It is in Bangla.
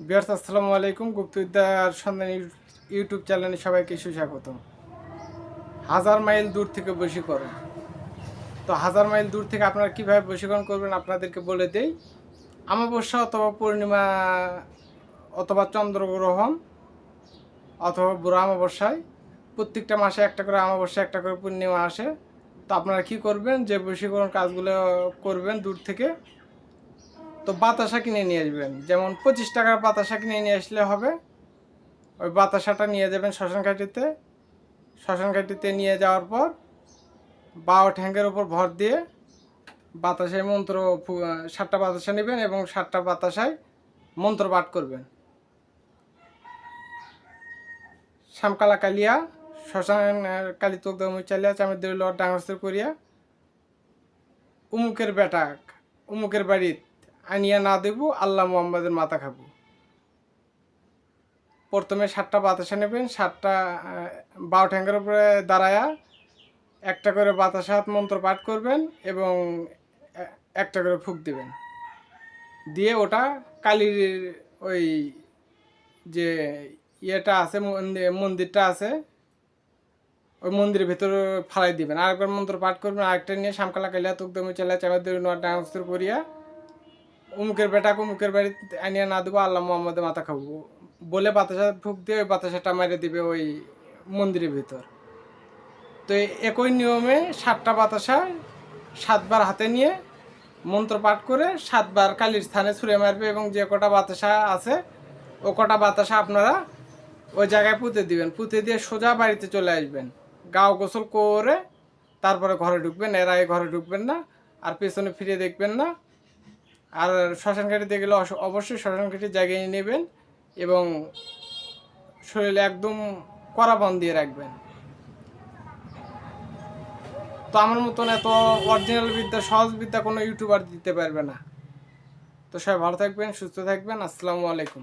বিয়ার্স আসসালামু আলাইকুম। গুপ্তবিদ্যার সন্ধান ইউ- ইউটিউব চ্যানেলে সবাইকে সুস্বাগতম। হাজার মাইল দূর থেকে বশীকরণ। তো হাজার মাইল দূর থেকে আপনারা কীভাবে বশীকরণ করবেন আপনাদেরকে বলে দেই। অমাবস্যা অথবা পূর্ণিমা অথবা চন্দ্রগ্রহণ অথবা বুড়ো অমাবস্যায় প্রত্যেকটা মাসে একটা করে অমাবস্যা, একটা করে পূর্ণিমা আসে। তো আপনারা কি করবেন? যে বশীকরণ কাজগুলো করবেন দূর থেকে তো বাতাসা কিনে নিয়ে আসবেন। যেমন পঁচিশ টাকার বাতাসা কিনে নিয়ে আসলে হবে। ওই বাতাসাটা নিয়ে যাবেন শ্মশান ঘাটিতে। শ্মশান ঘাটিতে নিয়ে যাওয়ার পর বাও ঠ্যাঙ্গের উপর ভর দিয়ে বাতাসায় মন্ত্র সাতটা বাতাসা নেবেন এবং সাতটা বাতাসায় মন্ত্র পাঠ করবেন। শ্যামকালা কালিয়া, শ্মশান কালী তোকদম চালিয়া, চামের দেউল ডাঙরস্তর করিয়া উমুকের বেটাক, উমুকের বাড়িত আনিয়া না দেব, আল্লাহ মোহাম্মদের মাথা খাব। প্রথমে সাতটা বাতাসা নেবেন, সাতটা বারো ঠ্যাঙ্গের উপরে দাঁড়ায়া একটা করে বাতাসা হাত মন্ত্র পাঠ করবেন এবং একটা করে ফুক দিবেন। দিয়ে ওটা কালীর ওই যে ইয়েটা আছে, মন্দি- মন্দিরটা আছে, ওই মন্দিরের ভেতরে ফালাই দিবেন। আরেকবার মন্ত্র পাঠ করবেন, আরেকটা নিয়ে শামকালা কালিয়া তুকদমে চেলা দিয়ে নোয়ার করিয়া উমুকের বেটা উমুকের বাড়ি আনিয়া না দেবো, আল্লাহ মোহাম্মদের মাথা খাব। বলে বাতাসা ফুক দিয়ে ওই বাতাসাটা মেরে দিবে ওই মন্দিরের ভিতর। তো একই নিয়মে সাতটা বাতাসা সাতবার হাতে নিয়ে মন্ত্র পাঠ করে সাতবার কালীর স্থানে ছুঁড়ে মারবে এবং যে কটা বাতাসা আছে, ও কটা বাতাসা আপনারা ওই জায়গায় পুঁতে দিবেন। পুঁতে দিয়ে সোজা বাড়িতে চলে আসবেন। গাও গোসল করে তারপরে ঘরে ঢুকবেন, এর ঘরে ঢুকবেন না, আর পেছনে ফিরে দেখবেন না। আর শ্মশান ঘাটিতে গেলে অবশ্যই শ্মশান ঘাটির জায়গায় নেবেন এবং শরীর একদম কড়া বন দিয়ে রাখবেন। তো আমার মতন এত অরিজিনাল বিদ্যা, সহজ বিদ্যা কোনো ইউটিউবার দিতে পারবে না। তো সবাই ভালো থাকবেন, সুস্থ থাকবেন, আসসালামু আলাইকুম।